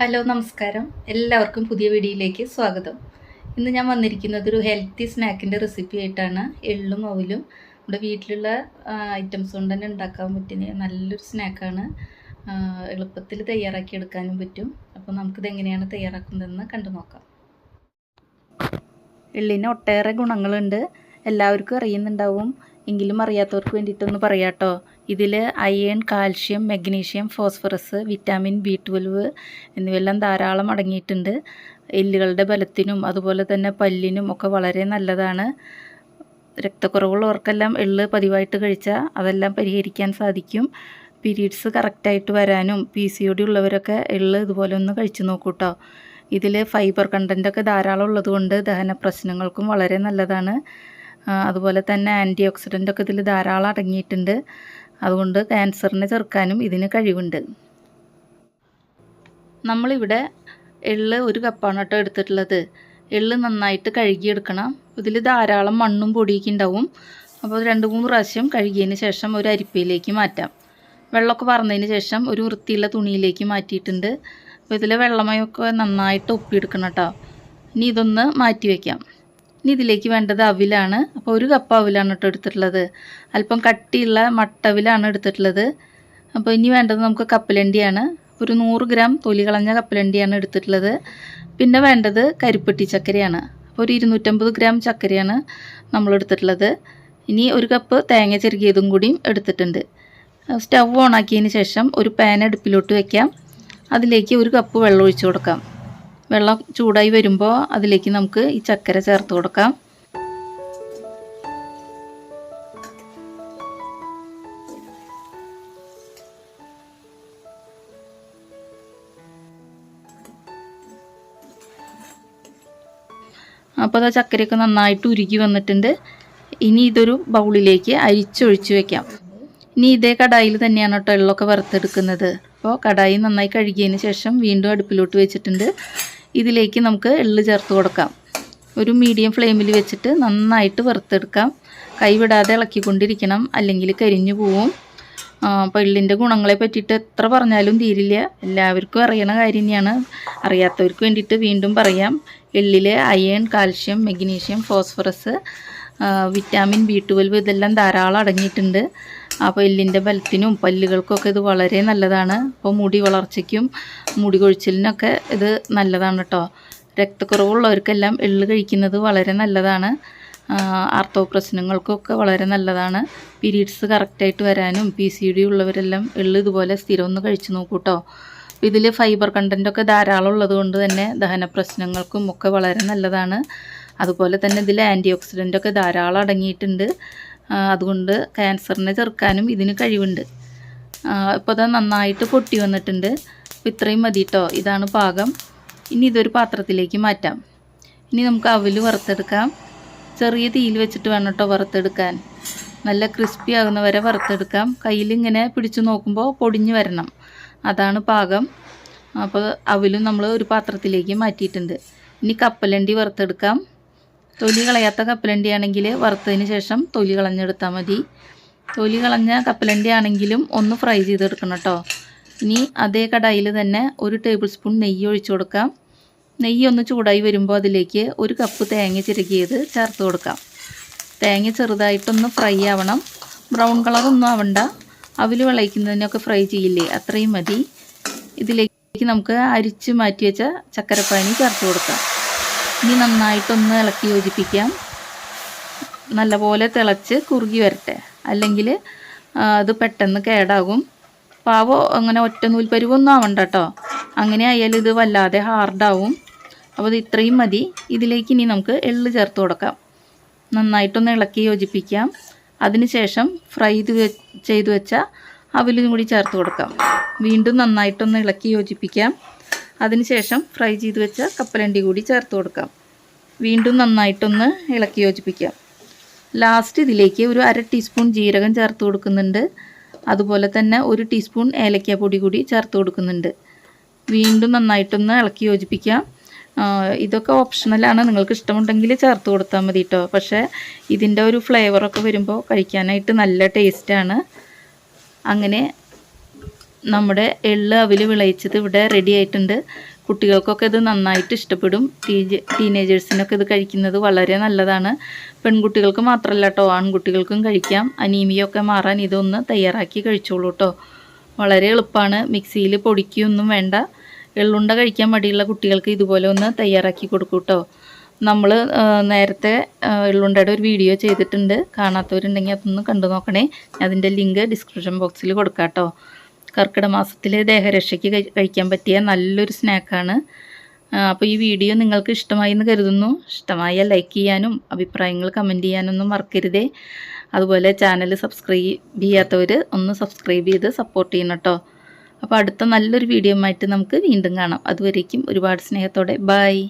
Hello നമസ്കാരം. എല്ലാവർക്കും പുതിയ വീഡിയോയിലേക്ക് സ്വാഗതം. ഇന്ന് ഞാൻ വന്നിരിക്കുന്നത് ഒരു ഹെൽത്തി സ്നാക്കിന്റെ റെസിപ്പി ആയിട്ടാണ്. എള്ളും അവലും നമ്മുടെ വീട്ടിലുള്ള ഐറ്റംസ് കൊണ്ട് തന്നെ ഉണ്ടാക്കാൻ പറ്റുന്ന നല്ലൊരു സ്നാക്കാണ് എളുപ്പത്തിൽ തയ്യാറാക്കി എടുക്കാനും പറ്റും. അപ്പോൾ നമുക്കിത് എങ്ങനെയാണ് തയ്യാറാക്കുന്നതെന്ന് കണ്ടു നോക്കാം. എള്ളിന് ഒട്ടേറെ ഗുണങ്ങളുണ്ട്. എല്ലാവർക്കും അറിയുന്നുണ്ടാവും. എങ്കിലും അറിയാത്തവർക്ക് വേണ്ടിയിട്ടൊന്ന് പറയാം കേട്ടോ ഇതിൽ iron calcium magnesium phosphorus vitamin B twelve എന്നിവയെല്ലാം ധാരാളം അടങ്ങിയിട്ടുണ്ട്. എല്ലുകളുടെ ബലത്തിനും അതുപോലെ തന്നെ പല്ലിനും ഒക്കെ വളരെ നല്ലതാണ്. രക്തക്കുറവുള്ളവർക്കെല്ലാം എള്ള് പതിവായിട്ട് കഴിച്ചാൽ അതെല്ലാം പരിഹരിക്കാൻ സാധിക്കും. പീരീഡ്സ് കറക്റ്റായിട്ട് വരാനും പി സി ഒ ഡി ഉള്ളവരൊക്കെ എള്ള് ഇതുപോലെ ഒന്ന് കഴിച്ചു നോക്കൂ കേട്ടോ ഇതിൽ ഫൈബർ കണ്ടന്റൊക്കെ ധാരാളം ഉള്ളതുകൊണ്ട് ദഹന പ്രശ്നങ്ങൾക്കും വളരെ നല്ലതാണ്. അതുപോലെ തന്നെ ആന്റി ഓക്സിഡന്റ് ഒക്കെ ഇതിൽ ധാരാളം അടങ്ങിയിട്ടുണ്ട്. അതുകൊണ്ട് ക്യാൻസറിനെ ചെറുക്കാനും ഇതിന് കഴിവുണ്ട്. നമ്മളിവിടെ എള്ള് ഒരു കപ്പാണ് കേട്ടോ എടുത്തിട്ടുള്ളത്. എള്ള് നന്നായിട്ട് കഴുകിയെടുക്കണം. ഇതിൽ ധാരാളം മണ്ണും പൊടിയൊക്കെ ഉണ്ടാവും. അപ്പോൾ രണ്ട് മൂന്ന് പ്രാവശ്യം കഴുകിയതിന് ശേഷം ഒരു അരിപ്പയിലേക്ക് മാറ്റാം. വെള്ളമൊക്കെ പറഞ്ഞതിന് ശേഷം ഒരു വൃത്തിയുള്ള തുണിയിലേക്ക് മാറ്റിയിട്ടുണ്ട്. അപ്പോൾ ഇതിലെ വെള്ളമയൊക്കെ നന്നായിട്ട് ഒപ്പിയെടുക്കണം കേട്ടോ. ഇനി ഇതൊന്ന് മാറ്റി വയ്ക്കാം. ഇനി ഇതിലേക്ക് വേണ്ടത് അവിലാണ്. അപ്പോൾ ഒരു കപ്പ് അവിലാണ് കേട്ടോ എടുത്തിട്ടുള്ളത്. അല്പം കട്ടിയുള്ള മട്ടവിലാണ് എടുത്തിട്ടുള്ളത്. അപ്പോൾ ഇനി വേണ്ടത് നമുക്ക് കപ്പലണ്ടിയാണ്. ഒരു നൂറ് ഗ്രാം തൊലി കളഞ്ഞ കപ്പലണ്ടിയാണ് എടുത്തിട്ടുള്ളത്. പിന്നെ വേണ്ടത് കരിപ്പെട്ടി ചക്കരയാണ്. അപ്പോൾ ഒരു ഇരുന്നൂറ്റമ്പത് ഗ്രാം ചക്കരയാണ് നമ്മൾ എടുത്തിട്ടുള്ളത്. ഇനി ഒരു കപ്പ് തേങ്ങ ചെറുകിയതും കൂടിയും എടുത്തിട്ടുണ്ട്. സ്റ്റവ് ഓണാക്കിയതിന് ശേഷം ഒരു പാൻ അടുപ്പിലോട്ട് വയ്ക്കാം അതിലേക്ക് ഒരു കപ്പ് വെള്ളം ഒഴിച്ചു കൊടുക്കാം. വെള്ളം ചൂടായി വരുമ്പോൾ അതിലേക്ക് നമുക്ക് ഈ ചക്കര ചേർത്ത് കൊടുക്കാം. അപ്പോൾ അത് ചക്കരയൊക്കെ നന്നായിട്ട് ഉരുകി വന്നിട്ടുണ്ട്. ഇനി ഇതൊരു ബൗളിലേക്ക് അരിച്ചൊഴിച്ച് വെക്കാം. ഇനി ഇതേ കടായിൽ തന്നെയാണ് കേട്ടോ എള്ളൊക്കെ വറുത്തെടുക്കുന്നത്. അപ്പോൾ കടായി നന്നായി കഴുകിയതിന് ശേഷം വീണ്ടും അടുപ്പിലോട്ട് വെച്ചിട്ടുണ്ട്. ഇതിലേക്ക് നമുക്ക് എള്ള് ചേർത്ത് കൊടുക്കാം. ഒരു മീഡിയം ഫ്ലെയിമിൽ വെച്ചിട്ട് നന്നായിട്ട് വറുത്തെടുക്കാം. കൈവിടാതെ ഇളക്കിക്കൊണ്ടിരിക്കണം. അല്ലെങ്കിൽ കരിഞ്ഞു പോവും. അപ്പോൾ എള്ളിന്റെ ഗുണങ്ങളെ പറ്റിയിട്ട് എത്ര പറഞ്ഞാലും തീരില്ല. എല്ലാവർക്കും അറിയണ കാര്യം തന്നെയാണ്. അറിയാത്തവർക്ക് വേണ്ടിയിട്ട് വീണ്ടും പറയാം. എള്ളിൽ iron calcium magnesium phosphorus vitamin B twelve ഇതെല്ലാം ധാരാളം അടങ്ങിയിട്ടുണ്ട്. അപ്പോൾ എല്ലിന്റെ ബലത്തിനും പല്ലുകൾക്കൊക്കെ ഇത് വളരെ നല്ലതാണ്. അപ്പോൾ മുടി വളർച്ചയ്ക്കും മുടി കൊഴിച്ചിലിനൊക്കെ ഇത് നല്ലതാണ് കേട്ടോ രക്തക്കുറവുള്ളവർക്കെല്ലാം എള്ള് കഴിക്കുന്നത് വളരെ നല്ലതാണ്. ആർത്തവ പ്രശ്നങ്ങൾക്കൊക്കെ വളരെ നല്ലതാണ്. പീരീഡ്സ് കറക്റ്റായിട്ട് വരാനും പി സി ഡി ഉള്ളവരെല്ലാം എള്ള് ഇതുപോലെ സ്ഥിരം ഒന്ന് കഴിച്ചു നോക്കൂ കേട്ടോ ഇതിൽ ഫൈബർ കണ്ടന്റൊക്കെ ധാരാളം ഉള്ളത് കൊണ്ട് തന്നെ ദഹന പ്രശ്നങ്ങൾക്കും ഒക്കെ വളരെ നല്ലതാണ്. അതുപോലെ തന്നെ ഇതിൽ ആന്റി ഓക്സിഡന്റൊക്കെ ധാരാളം അടങ്ങിയിട്ടുണ്ട്. അതുകൊണ്ട് ക്യാൻസറിനെ ചെറുക്കാനും ഇതിന് കഴിവുണ്ട്. ഇപ്പോൾ അത് നന്നായിട്ട് പൊട്ടി വന്നിട്ടുണ്ട്. അപ്പോൾ ഇത്രയും മതി കേട്ടോ ഇതാണ് പാകം. ഇനി ഇതൊരു പാത്രത്തിലേക്ക് മാറ്റാം. ഇനി നമുക്ക് അവൽ വറുത്തെടുക്കാം. ചെറിയ തീയിൽ വെച്ചിട്ട് വേണം കേട്ടോ വറുത്തെടുക്കാൻ. നല്ല ക്രിസ്പി ആകുന്ന വരെ വറുത്തെടുക്കാം. കയ്യിൽ ഇങ്ങനെ പിടിച്ചു നോക്കുമ്പോൾ പൊടിഞ്ഞു വരണം. അതാണ് പാകം. അപ്പോൾ അവലും നമ്മൾ ഒരു പാത്രത്തിലേക്ക് മാറ്റിയിട്ടുണ്ട്. ഇനി കപ്പലണ്ടി വറുത്തെടുക്കാം. തൊലി കളയാത്ത കപ്പലണ്ടി ആണെങ്കിൽ വറുത്തതിന് ശേഷം തൊലി കളഞ്ഞെടുത്താൽ മതി. തൊലി കളഞ്ഞ കപ്പലണ്ടി ആണെങ്കിലും ഒന്ന് ഫ്രൈ ചെയ്തെടുക്കണം കേട്ടോ. ഇനി അതേ കടായിൽ തന്നെ ഒരു ടേബിൾ സ്പൂൺ നെയ്യ് ഒഴിച്ചു കൊടുക്കാം. നെയ്യ് ഒന്ന് ചൂടായി വരുമ്പോൾ അതിലേക്ക് ഒരു കപ്പ് തേങ്ങ ചിരകിയത് ചേർത്ത് കൊടുക്കാം. തേങ്ങ ചെറുതായിട്ടൊന്ന് ഫ്രൈ ആവണം. ബ്രൗൺ കളറൊന്നും ആവണ്ട. അവൽ വിളയിക്കുന്നതിനൊക്കെ ഫ്രൈ ചെയ്യില്ലേ അത്രയും മതി. ഇതിലേക്ക് നമുക്ക് അരിച്ച് മാറ്റി വെച്ച ചക്കരപ്പാനി ചേർത്ത് കൊടുക്കാം. ഇനി നന്നായിട്ടൊന്ന് ഇളക്കി യോജിപ്പിക്കാം. നല്ലപോലെ തിളച്ച് കുറുകി വരട്ടെ. അല്ലെങ്കിൽ അത് പെട്ടെന്ന് കേടാകും. പാവോ അങ്ങനെ ഒറ്റ നൂൽപ്പരുവൊന്നും ആവണ്ട കേട്ടോ അങ്ങനെ ആയാൽ ഇത് വല്ലാതെ ഹാർഡാവും അപ്പോൾ ഇത് ഇത്രയും മതി. ഇതിലേക്ക് ഇനി നമുക്ക് എള്ള് ചേർത്ത് കൊടുക്കാം. നന്നായിട്ടൊന്ന് ഇളക്കി യോജിപ്പിക്കാം. അതിനുശേഷം ഫ്രൈ ചെയ്ത് വെച്ച അവലും കൂടി ചേർത്ത് കൊടുക്കാം. വീണ്ടും നന്നായിട്ടൊന്ന് ഇളക്കി യോജിപ്പിക്കാം. അതിനുശേഷം ഫ്രൈ ചെയ്ത് വെച്ച കപ്പലണ്ടി കൂടി ചേർത്ത് കൊടുക്കാം. വീണ്ടും നന്നായിട്ടൊന്ന് ഇളക്കി യോജിപ്പിക്കാം. ലാസ്റ്റ് ഇതിലേക്ക് ഒരു അര ടീസ്പൂൺ ജീരകം ചേർത്ത് കൊടുക്കുന്നുണ്ട്. അതുപോലെ തന്നെ ഒരു ടീസ്പൂൺ ഏലക്ക പൊടി കൂടി ചേർത്ത് കൊടുക്കുന്നുണ്ട്. വീണ്ടും നന്നായിട്ടൊന്ന് ഇളക്കി യോജിപ്പിക്കാം. ഇതൊക്കെ ഓപ്ഷണലാണ് നിങ്ങൾക്ക് ഇഷ്ടമുണ്ടെങ്കിൽ ചേർത്ത് കൊടുത്താൽ മതി കേട്ടോ പക്ഷേ ഇതിന്റെ ഒരു ഫ്ലേവറൊക്കെ വരുമ്പോൾ കഴിക്കാനായിട്ട് നല്ല ടേസ്റ്റാണ് അങ്ങനെ നമ്മുടെ എള്ള് അവിൽ വിളയിച്ചത് ഇവിടെ റെഡി ആയിട്ടുണ്ട്. കുട്ടികൾക്കൊക്കെ ഇത് നന്നായിട്ട് ഇഷ്ടപ്പെടും. ടീജ് ടീനേജേഴ്സിനൊക്കെ ഇത് കഴിക്കുന്നത് വളരെ നല്ലതാണ്. പെൺകുട്ടികൾക്ക് മാത്രമല്ല കേട്ടോ ആൺകുട്ടികൾക്കും കഴിക്കാം. അനീമിയൊക്കെ മാറാൻ ഇതൊന്ന് തയ്യാറാക്കി കഴിച്ചോളൂ കേട്ടോ വളരെ എളുപ്പമാണ്. മിക്സിയിൽ പൊടിക്കൊന്നും വേണ്ട. എള്ളുണ്ട കഴിക്കാൻ മടിയുള്ള കുട്ടികൾക്ക് ഇതുപോലെ ഒന്ന് തയ്യാറാക്കി കൊടുക്കൂ കേട്ടോ നമ്മൾ നേരത്തെ എള്ളുണ്ടയുടെ ഒരു വീഡിയോ ചെയ്തിട്ടുണ്ട്. കാണാത്തവരുണ്ടെങ്കിൽ അതൊന്ന് കണ്ടു നോക്കണേ. അതിന്റെ ലിങ്ക് ഡിസ്ക്രിപ്ഷൻ ബോക്സിൽ കൊടുക്കാം കേട്ടോ കർക്കിടക മാസത്തിലെ ദേഹരക്ഷയ്ക്ക് കഴി- കഴിക്കാൻ പറ്റിയ നല്ലൊരു സ്നാക്കാണ്. അപ്പോൾ ഈ വീഡിയോ നിങ്ങൾക്ക് ഇഷ്ടമായി എന്ന് കരുതുന്നു. ഇഷ്ടമായാൽ ലൈക്ക് ചെയ്യാനും അഭിപ്രായങ്ങൾ കമന്റ് ചെയ്യാനൊന്നും മറക്കരുതേ. അതുപോലെ ചാനൽ സബ്സ്ക്രൈബ് ചെയ്യാത്തവർ ഒന്ന് സബ്സ്ക്രൈബ് ചെയ്ത് സപ്പോർട്ട് ചെയ്യണം കേട്ടോ. അപ്പോൾ അടുത്ത നല്ലൊരു വീഡിയോ ആയിട്ട് നമുക്ക് വീണ്ടും കാണാം. അതുവരേക്കും ഒരുപാട് സ്നേഹത്തോടെ. ബൈ.